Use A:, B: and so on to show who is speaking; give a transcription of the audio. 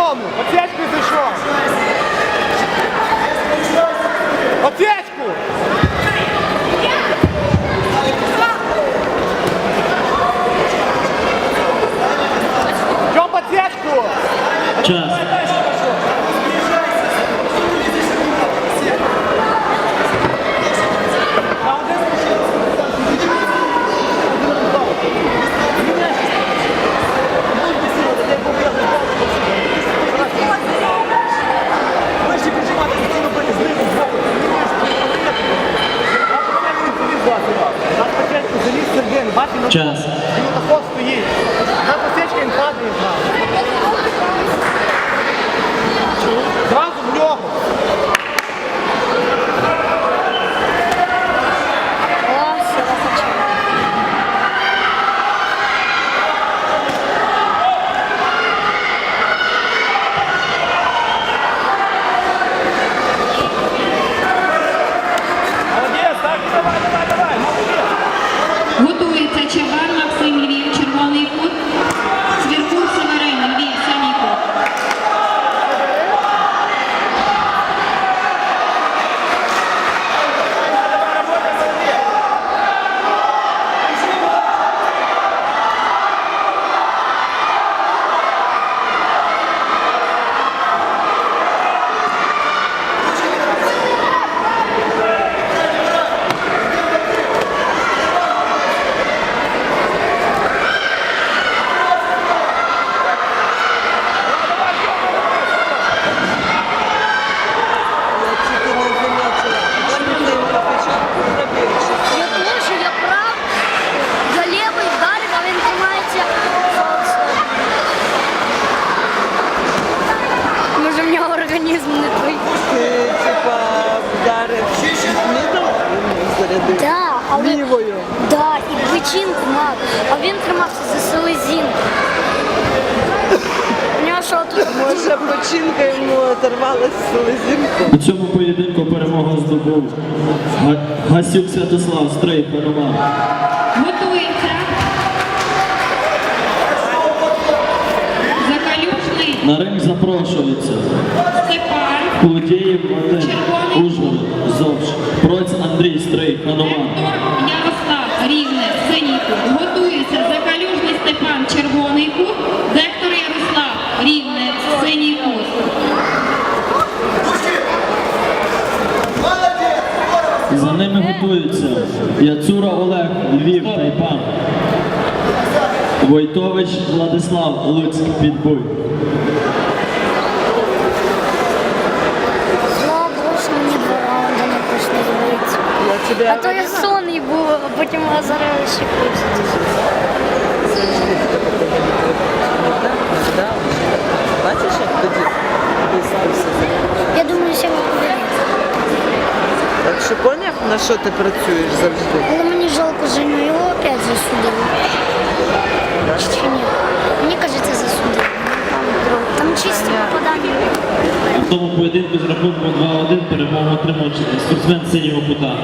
A: цьому. Оцечку зайшов. Оцечку! Час.
B: Час. Але...
A: лівою.
B: Да, і печінку мав. А він тримався за селезінку. У нього що тут?
A: Може, починка йому оторвалась з селезінку.
C: У цьому поєдинку перемогу здобув Га- Гасюк Святослав, стрий Паномар.
D: Готується. Закалюжний
C: На ринг запрошується
D: Степан.
C: Кулдєєв Вадим, Ужгород, Зовш, Проць Андрій, стрий Паномар. За ними готуються Яцура Олег, Львів, Тайпан. Войтович Владислав, Луцьк, Підбуй.
B: Не А то я сонний був, а потім зараз ще
A: Бачиш, на що ти працюєш завжди?
B: Але мені жалко Женю, його опять засудили. Чи ні? Мені кажеться, засудили. Там, там чисті попадання.
C: В тому поєдинку з рахунком 2-1 перемогу отримав спортсмен синього кута.